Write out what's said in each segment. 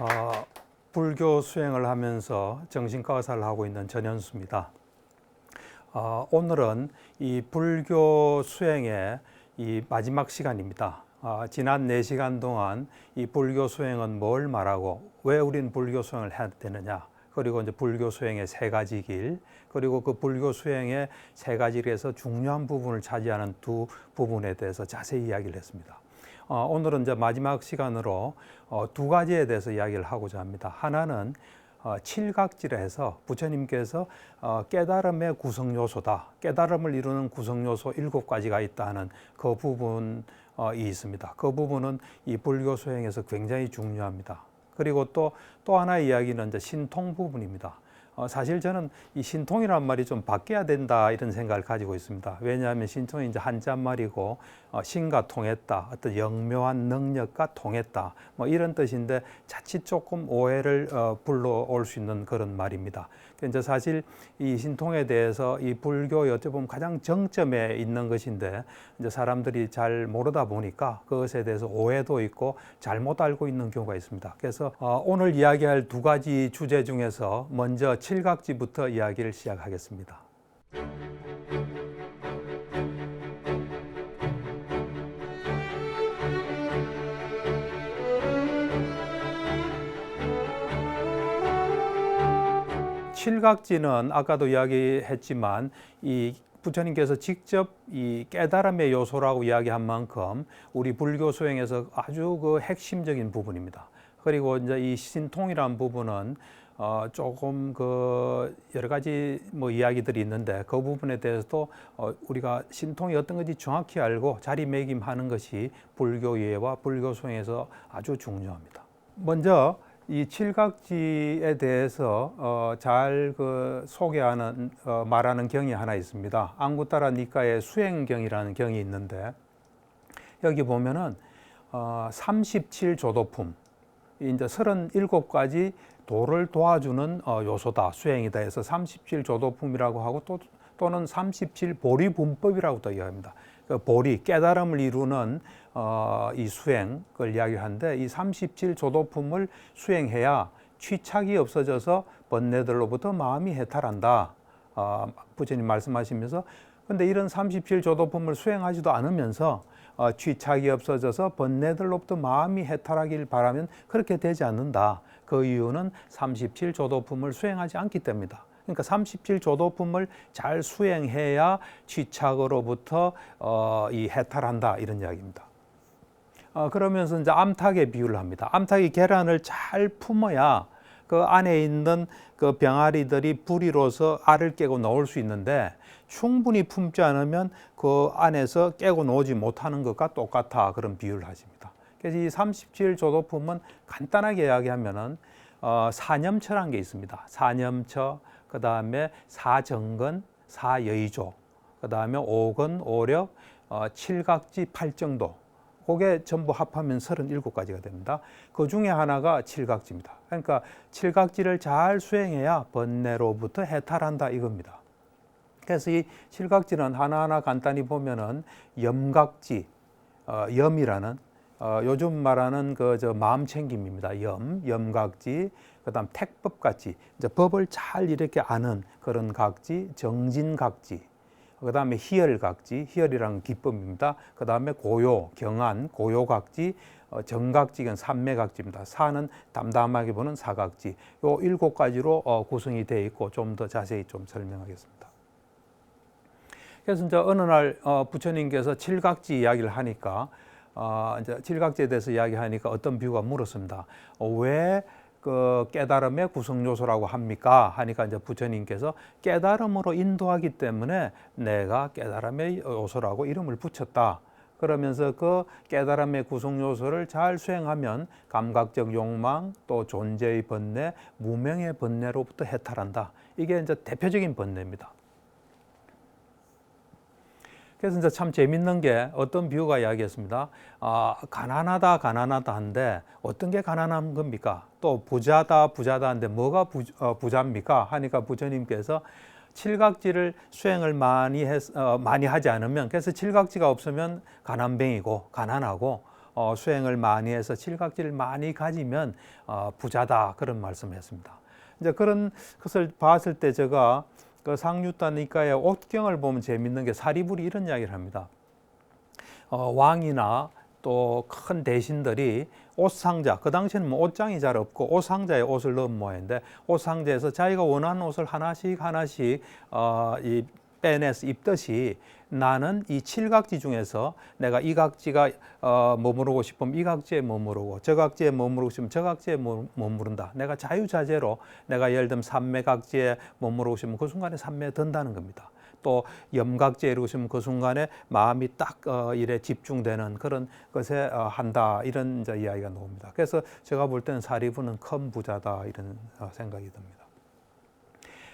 어, 불교 수행을 하면서 정신과 의사를 하고 있는 전현수입니다. 어, 오늘은 이 불교 수행의 이 마지막 시간입니다. 어, 지난 4시간 동안 이 불교 수행은 뭘 말하고 왜 우리는 불교 수행을 해야 되느냐 그리고 이제 불교 수행의 세 가지 길 그리고 그 불교 수행의 세 가지 길에서 중요한 부분을 차지하는 두 부분에 대해서 자세히 이야기를 했습니다. 어, 오늘은 이제 마지막 시간으로 어, 두 가지에 대해서 이야기를 하고자 합니다. 하나는 어, 칠각지라 해서 부처님께서 어, 깨달음의 구성 요소다. 깨달음을 이루는 구성 요소 일곱 가지가 있다는 그 부분이 있습니다. 그 부분은 이 불교 수행에서 굉장히 중요합니다. 그리고 또 또 하나 이야기는 이제 신통 부분입니다. 어, 사실 저는 이 신통이란 말이 좀 바뀌어야 된다 이런 생각을 가지고 있습니다. 왜냐하면 신통이 이제 한자 말이고 어, 신과 통했다, 어떤 영묘한 능력과 통했다, 뭐 이런 뜻인데 자칫 조금 오해를 어, 불러올 수 있는 그런 말입니다. 이제 사실 이 신통에 대해서 이 불교의 어찌 보면 가장 정점에 있는 것인데 이제 사람들이 잘 모르다 보니까 그것에 대해서 오해도 있고 잘못 알고 있는 경우가 있습니다. 그래서 어, 오늘 이야기할 두 가지 주제 중에서 먼저 칠각지부터 이야기를 시작하겠습니다. 칠각지는 아까도 이야기했지만 이 부처님께서 직접 이 깨달음의 요소라고 이야기한 만큼 우리 불교 수행에서 아주 그 핵심적인 부분입니다. 그리고 이제 이 신통이란 부분은 어 조금 그 여러 가지 뭐 이야기들이 있는데 그 부분에 대해서도 어 우리가 신통이 어떤 건지 정확히 알고 자리매김하는 것이 불교 이해와 불교 수행에서 아주 중요합니다. 먼저 이 칠각지에 대해서 어, 잘그 소개하는 어, 말하는 경이 하나 있습니다. 앙구따라 니까의 수행경이라는 경이 있는데 여기 보면은 어, 37조도품 이제 37가지 도를 도와주는 어, 요소다 수행이다 해서 37조도품이라고 하고 또 또는 37보리분법이라고 또 이야기합니다. 그 보리 깨달음을 이루는 어, 이 수행을 이야기하는데 이 37조도품을 수행해야 취착이 없어져서 번뇌들로부터 마음이 해탈한다. 어, 부처님 말씀하시면서 근데 이런 37조도품을 수행하지도 않으면서 어, 취착이 없어져서 번뇌들로부터 마음이 해탈하길 바라면 그렇게 되지 않는다. 그 이유는 37조도품을 수행하지 않기 때문이다. 그러니까 37조도품을 잘 수행해야 취착으로부터 어, 이 해탈한다 이런 이야기입니다. 어, 그러면서 이제 암탉의 비유를 합니다. 암탉이 계란을 잘 품어야 그 안에 있는 그 병아리들이 불이로서 알을 깨고 나올 수 있는데 충분히 품지 않으면 그 안에서 깨고 나오지 못하는 것과 똑같아 그런 비유를 하십니다. 그래서 이 37조도품은 간단하게 이야기하면은 어, 사념처란 게 있습니다. 사념처, 그 다음에 사정근, 사여의조, 그 다음에 오근, 오력, 어, 칠각지, 팔정도. 그게 전부 합하면 37가지가 됩니다. 그 중에 하나가 칠각지입니다. 그러니까 칠각지를 잘 수행해야 번뇌로부터 해탈한다 이겁니다. 그래서 이 칠각지는 하나하나 간단히 보면은 염각지, 어, 염이라는 어, 요즘 말하는 그 저 마음 챙김입니다. 염, 염각지, 그다음 택법각지, 이제 법을 잘 이렇게 아는 그런 각지, 정진각지, 그다음에 희열각지, 희열이라는 기법입니다. 그다음에 고요, 경안, 고요각지, 어, 정각지는 삼매각지입니다. 사는 담담하게 보는 사각지. 요 일곱 가지로 어, 구성이 되어 있고 좀 더 자세히 좀 설명하겠습니다. 그래서 이제 어느 날 어, 부처님께서 칠각지 이야기를 하니까 어, 이제 칠각지에 대해서 이야기하니까 어떤 비유가 물었습니다. 어, 왜그 깨달음의 구성 요소라고 합니까? 하니까 이제 부처님께서 깨달음으로 인도하기 때문에 내가 깨달음의 요소라고 이름을 붙였다. 그러면서 그 깨달음의 구성 요소를 잘 수행하면 감각적 욕망, 또 존재의 번뇌, 무명의 번뇌로부터 해탈한다. 이게 이제 대표적인 번뇌입니다. 그래서 이제 참 재밌는 게 어떤 비유가 이야기했습니다. 아, 가난하다, 가난하다 한데 어떤 게 가난한 겁니까? 또 부자다, 부자다 한데 뭐가 부, 어, 부자입니까? 하니까 부처님께서 칠각지를 수행을 많이 했, 어, 많이 하지 않으면 그래서 칠각지가 없으면 가난뱅이고 가난하고 어, 수행을 많이 해서 칠각지를 많이 가지면 어, 부자다 그런 말씀했습니다. 이제 그런 것을 봤을 때 제가 그 상류다니까의 옷경을 보면 재밌는 게 사리불이 이런 이야기를 합니다. 어, 왕이나 또 큰 대신들이 옷상자 그 당시에는 뭐 옷장이 잘 없고 옷상자에 옷을 넣은 모양인데 옷상자에서 자기가 원하는 옷을 하나씩 하나씩 어, 이 빼내서 입듯이 나는 이 칠각지 중에서 내가 이 각지가 어, 머무르고 싶으면 이 각지에 머무르고 저 각지에 머무르고 싶으면 저 각지에 머- 머무른다. 내가 자유자재로 내가 예를 들면 삼매 각지에 머무르고 싶으면 그 순간에 삼매에 든다는 겁니다. 또 염각지에 이루고 싶으면 그 순간에 마음이 딱 어, 일에 집중되는 그런 것에 어, 한다 이런 이야기가 나옵니다. 그래서 제가 볼 때는 사리부는 큰 부자다 이런 어, 생각이 듭니다.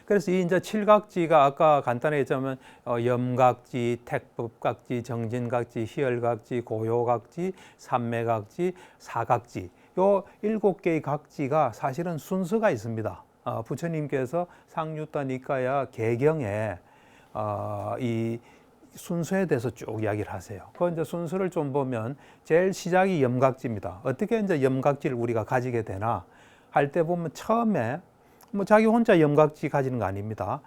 그래서 이 이제 칠각지가 아까 간단히 했자면 어, 염각지, 택법각지, 정진각지, 희열각지, 고요각지, 삼매각지, 사각지 요 일곱 개의 각지가 사실은 순서가 있습니다. 어, 부처님께서 상유다 니까야 개경에 어, 이 순서에 대해서 쭉 이야기를 하세요. 그 이제 순서를 좀 보면 제일 시작이 염각지입니다. 어떻게 이제 염각지를 우리가 가지게 되나 할 때 보면 처음에 뭐 자기 혼자 염각지 가지는 거 아닙니다.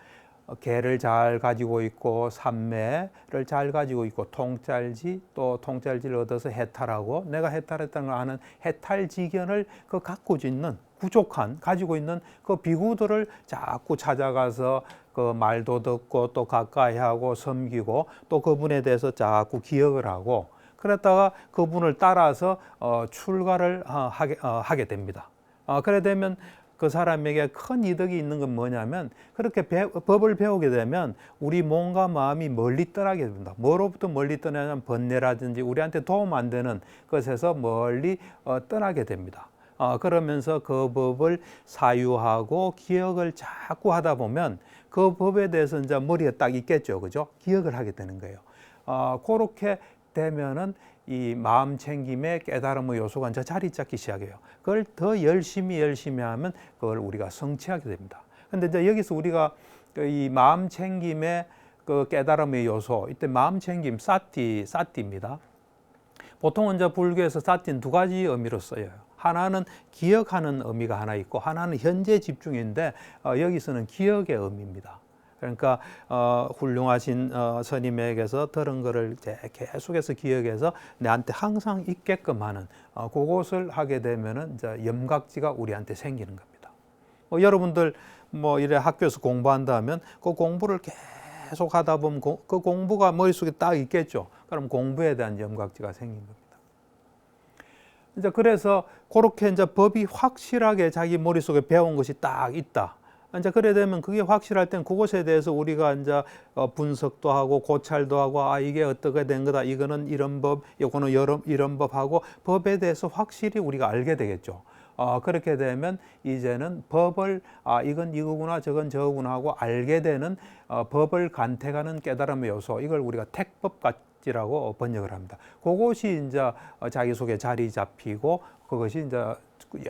어, 개를 잘 가지고 있고 삼매를 잘 가지고 있고 통짤지 또 통짤지를 얻어서 해탈하고 내가 해탈했다는 걸 아는 해탈지견을 그 갖고 있는 부족한 가지고 있는 그 비구들을 자꾸 찾아가서 그 말도 듣고 또 가까이 하고 섬기고 또 그분에 대해서 자꾸 기억을 하고 그랬다가 그분을 따라서 어, 출가를 어, 하게, 어, 하게 됩니다. 어, 그래 되면 그 사람에게 큰 이득이 있는 건 뭐냐면 그렇게 배, 법을 배우게 되면 우리 몸과 마음이 멀리 떠나게 됩니다. 뭐로부터 멀리 떠나냐면 번뇌라든지 우리한테 도움 안 되는 것에서 멀리 어, 떠나게 됩니다. 어, 그러면서 그 법을 사유하고 기억을 자꾸 하다 보면 그 법에 대해서 이제 머리에 딱 있겠죠. 그죠? 기억을 하게 되는 거예요. 어, 그렇게 되면은 이 마음 챙김의 깨달음의 요소가 이제 자리 잡기 시작해요. 그걸 더 열심히 열심히 하면 그걸 우리가 성취하게 됩니다. 근데 이제 여기서 우리가 그이 마음 챙김의 그 깨달음의 요소, 이때 마음 챙김 사티, 사티입니다. 보통은 이제 불교에서 사티는 두 가지 의미로 써요. 하나는 기억하는 의미가 하나 있고 하나는 현재 집중인데 어, 여기서는 기억의 의미입니다. 그러니까 어, 훌륭하신 어, 스님에게서 들은 거를 계속해서 기억해서 내한테 항상 있게끔 하는 어, 그것을 하게 되면은 이제 염각지가 우리한테 생기는 겁니다. 뭐 여러분들 뭐 이래 학교에서 공부한다면 그 공부를 계속 하다 보면 고- 그 공부가 머릿속에 딱 있겠죠. 그럼 공부에 대한 염각지가 생긴 겁니다. 이제 그래서 그렇게 이제 법이 확실하게 자기 머릿속에 배운 것이 딱 있다. 이제 그래 되면 그게 확실할 땐 그것에 대해서 우리가 이제 어, 분석도 하고 고찰도 하고 아 이게 어떻게 된 거다. 이거는 이런 법, 이거는 이런 이런 법하고 법에 대해서 확실히 우리가 알게 되겠죠. 어, 그렇게 되면 이제는 법을 아 이건 이거구나 저건 저거구나 하고 알게 되는 어, 법을 간택하는 깨달음의 요소 이걸 우리가 택법가지라고 번역을 합니다. 그것이 이제 어, 자기 속에 자리 잡히고 그것이 이제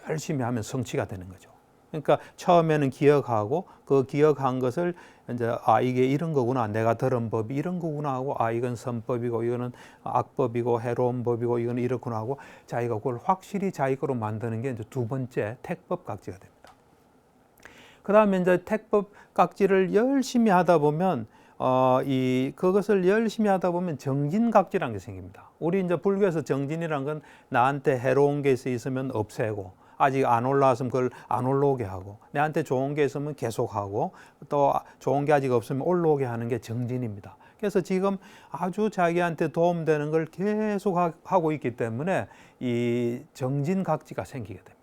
열심히 하면 성취가 되는 거죠. 그러니까 처음에는 기억하고 그 기억한 것을 이제 아 이게 이런 거구나 내가 들은 법이 이런 거구나 하고 아 이건 선법이고 이거는 악법이고 해로운 법이고 이거는 이렇구나 하고 자기가 그걸 확실히 자기 거로 만드는 게 이제 두 번째 택법 각지가 됩니다. 그 다음에 이제 택법 각지를 열심히 하다 보면 어, 이 그것을 열심히 하다 보면 정진각지라는 게 생깁니다. 우리 이제 불교에서 정진이란 건 나한테 해로운 게 있으면 없애고 아직 안 올라왔으면 그걸 안 올라오게 하고 내한테 좋은 게 있으면 계속하고 또 좋은 게 아직 없으면 올라오게 하는 게 정진입니다. 그래서 지금 아주 자기한테 도움되는 걸 계속 하- 하고 있기 때문에 이 정진각지가 생기게 됩니다.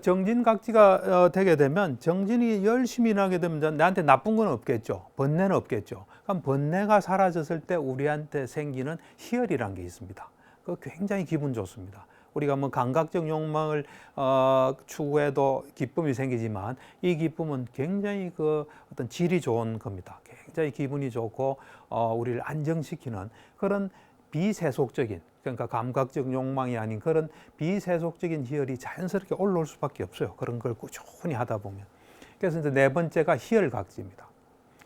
정진각지가 어, 되게 되면 정진이 열심히 일하게 되면 나한테 나쁜 건 없겠죠. 번뇌는 없겠죠. 그럼 번뇌가 사라졌을 때 우리한테 생기는 희열이란 게 있습니다. 그 굉장히 기분 좋습니다. 우리가 뭐 감각적 욕망을 어, 추구해도 기쁨이 생기지만 이 기쁨은 굉장히 그 어떤 질이 좋은 겁니다. 굉장히 기분이 좋고 어, 우리를 안정시키는 그런 비세속적인 그러니까 감각적 욕망이 아닌 그런 비세속적인 희열이 자연스럽게 올라올 수밖에 없어요. 그런 걸 꾸준히 하다 보면. 그래서 이제 네 번째가 희열각지입니다.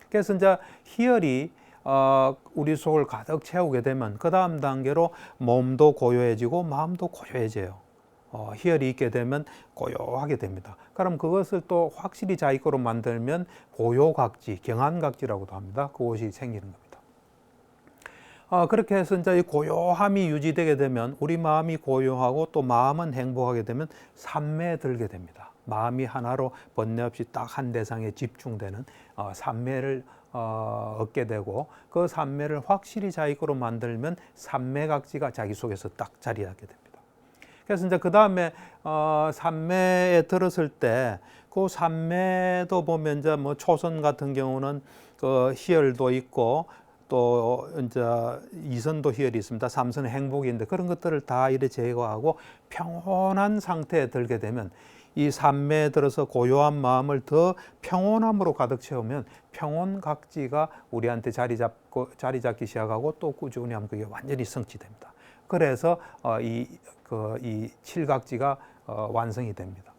그래서 이제 희열이 어, 우리 속을 가득 채우게 되면 그 다음 단계로 몸도 고요해지고 마음도 고요해져요. 어, 희열이 있게 되면 고요하게 됩니다. 그럼 그것을 또 확실히 자기 거로 만들면 고요각지, 경안각지라고도 합니다. 그것이 생기는 겁니다. 어, 그렇게 해서 이제 이 고요함이 유지되게 되면 우리 마음이 고요하고 또 마음은 행복하게 되면 삼매에 들게 됩니다. 마음이 하나로 번뇌 없이 딱 한 대상에 집중되는 어, 삼매를 어, 얻게 되고 그 삼매를 확실히 자기 거로 만들면 삼매각지가 자기 속에서 딱 자리하게 됩니다. 그래서 이제 그 다음에 어, 삼매에 들었을 때 그 삼매도 보면 이제 뭐 초선 같은 경우는 그 희열도 있고 또 이제 이선도 희열이 있습니다. 삼선은 행복인데 그런 것들을 다 이래 제거하고 평온한 상태에 들게 되면 이 삼매에 들어서 고요한 마음을 더 평온함으로 가득 채우면 평온 각지가 우리한테 자리 잡고 자리 잡기 시작하고 또 꾸준히 하면 그게 완전히 성취됩니다. 그래서 어, 이그 이 칠각지가 어, 완성이 됩니다.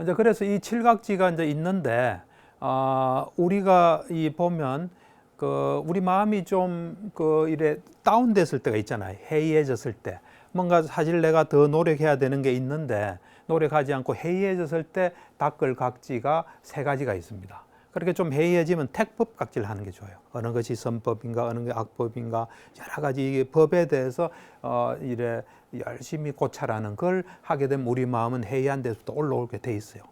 이제 그래서 이 칠각지가 이제 있는데 어, 우리가 이 보면 그 우리 마음이 좀 그 이래 다운됐을 때가 있잖아요. 해이해졌을 때 뭔가 사실 내가 더 노력해야 되는 게 있는데 노력하지 않고 해이해졌을 때 닦을 각지가 세 가지가 있습니다. 그렇게 좀 해이해지면 택법 각지를 하는 게 좋아요. 어느 것이 선법인가, 어느 게 악법인가, 여러 가지 법에 대해서 어 이래 열심히 고찰하는 걸 하게 되면 우리 마음은 해이한 데서부터 올라오게 돼 있어요.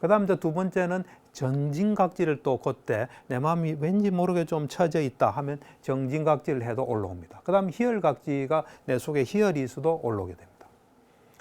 그 다음 이제 두 번째는 정진각지를 또 그때 내 마음이 왠지 모르게 좀 처져 있다 하면 정진각지를 해도 올라옵니다. 그 다음 희열각지가 내 속에 희열이 있어도 올라오게 됩니다.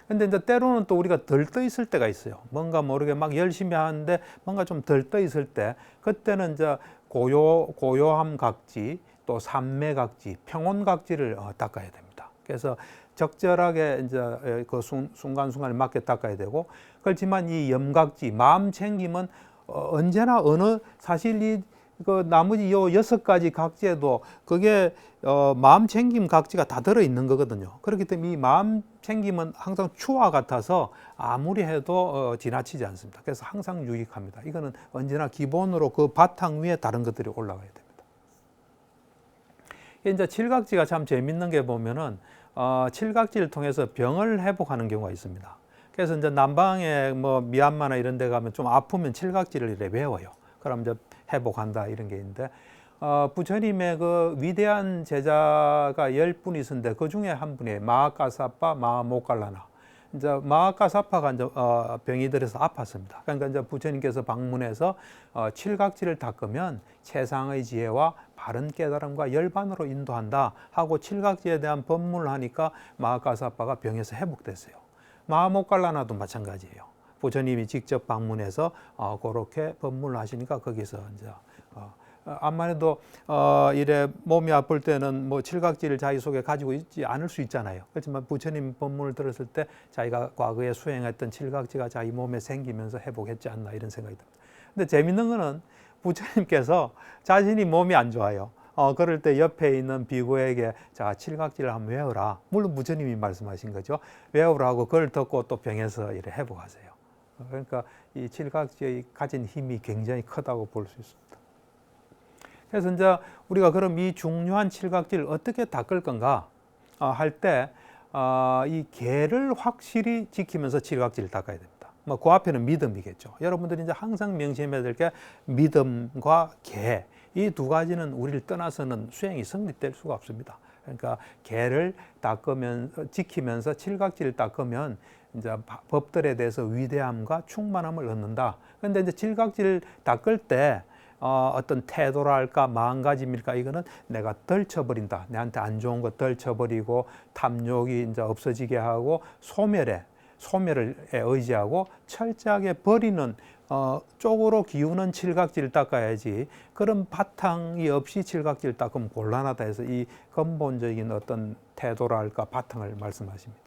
근데 이제 때로는 또 우리가 덜 떠 있을 때가 있어요. 뭔가 모르게 막 열심히 하는데 뭔가 좀 덜 떠 있을 때 그때는 이제 고요 고요함 각지 또 삼매 각지, 평온 각지를 어, 닦아야 됩니다. 그래서 적절하게 이제 그 순간순간에 맞게 닦아야 되고 그렇지만 이 염각지 마음 챙김은 어, 언제나 어느 사실 이 그 나머지 요 여섯 가지 각지에도 그게 어, 마음 챙김 각지가 다 들어 있는 거거든요. 그렇기 때문에 이 마음 챙김은 항상 추와 같아서 아무리 해도 어, 지나치지 않습니다. 그래서 항상 유익합니다. 이거는 언제나 기본으로 그 바탕 위에 다른 것들이 올라가야 됩니다. 이제 칠각지가 참 재밌는 게 보면은 어, 칠각지를 통해서 병을 회복하는 경우가 있습니다. 그래서 이제 남방에 뭐 미얀마나 이런 데 가면 좀 아프면 칠각지를 이래 외워요. 그럼 이제 회복한다 이런 게 있는데 어, 부처님의 그 위대한 제자가 열 분이 있었는데 그 중에 한 분이 마하카사파 마하모칼라나 이제 마하카사파가 이제 어, 병이 들어서 아팠습니다. 그러니까 이제 부처님께서 방문해서 어, 칠각지를 닦으면 최상의 지혜와 바른 깨달음과 열반으로 인도한다 하고 칠각지에 대한 법문을 하니까 마하카사파가 병에서 회복됐어요. 마하모칼라나도 마찬가지예요. 부처님이 직접 방문해서 어, 그렇게 법문을 하시니까 거기서 이제 어, 암만 해도 어, 이래 몸이 아플 때는 뭐 칠각지를 자기 속에 가지고 있지 않을 수 있잖아요. 그렇지만 부처님 법문을 들었을 때 자기가 과거에 수행했던 칠각지가 자기 몸에 생기면서 회복했지 않나 이런 생각이 듭니다. 근데 재밌는 거는 부처님께서 자신이 몸이 안 좋아요. 어, 그럴 때 옆에 있는 비구에게 자, 칠각지를 한번 외워라. 물론 부처님이 말씀하신 거죠. 외우라고 그걸 듣고 또 병에서 이래 회복하세요. 그러니까 이 칠각지의 가진 힘이 굉장히 크다고 볼 수 있습니다. 그래서 이제 우리가 그럼 이 중요한 칠각지를 어떻게 닦을 건가 어, 할때 어, 이 개를 확실히 지키면서 칠각지를 닦아야 됩니다. 뭐그 앞에는 믿음이겠죠. 여러분들이 이제 항상 명심해야 될 게 믿음과 개. 이 두 가지는 우리를 떠나서는 수행이 성립될 수가 없습니다. 그러니까 개를 닦으면서 지키면서 칠각지를 닦으면 이제 법들에 대해서 위대함과 충만함을 얻는다. 그런데 이제 칠각지를 닦을 때 어, 어떤 태도랄까 마음가짐일까 이거는 내가 덜쳐버린다. 내한테 안 좋은 거 덜쳐버리고 탐욕이 이제 없어지게 하고 소멸에 소멸을 의지하고 철저하게 버리는 어, 쪽으로 기우는 칠각지를 닦아야지 그런 바탕이 없이 칠각지를 닦으면 곤란하다 해서 이 근본적인 어떤 태도랄까 바탕을 말씀하십니다.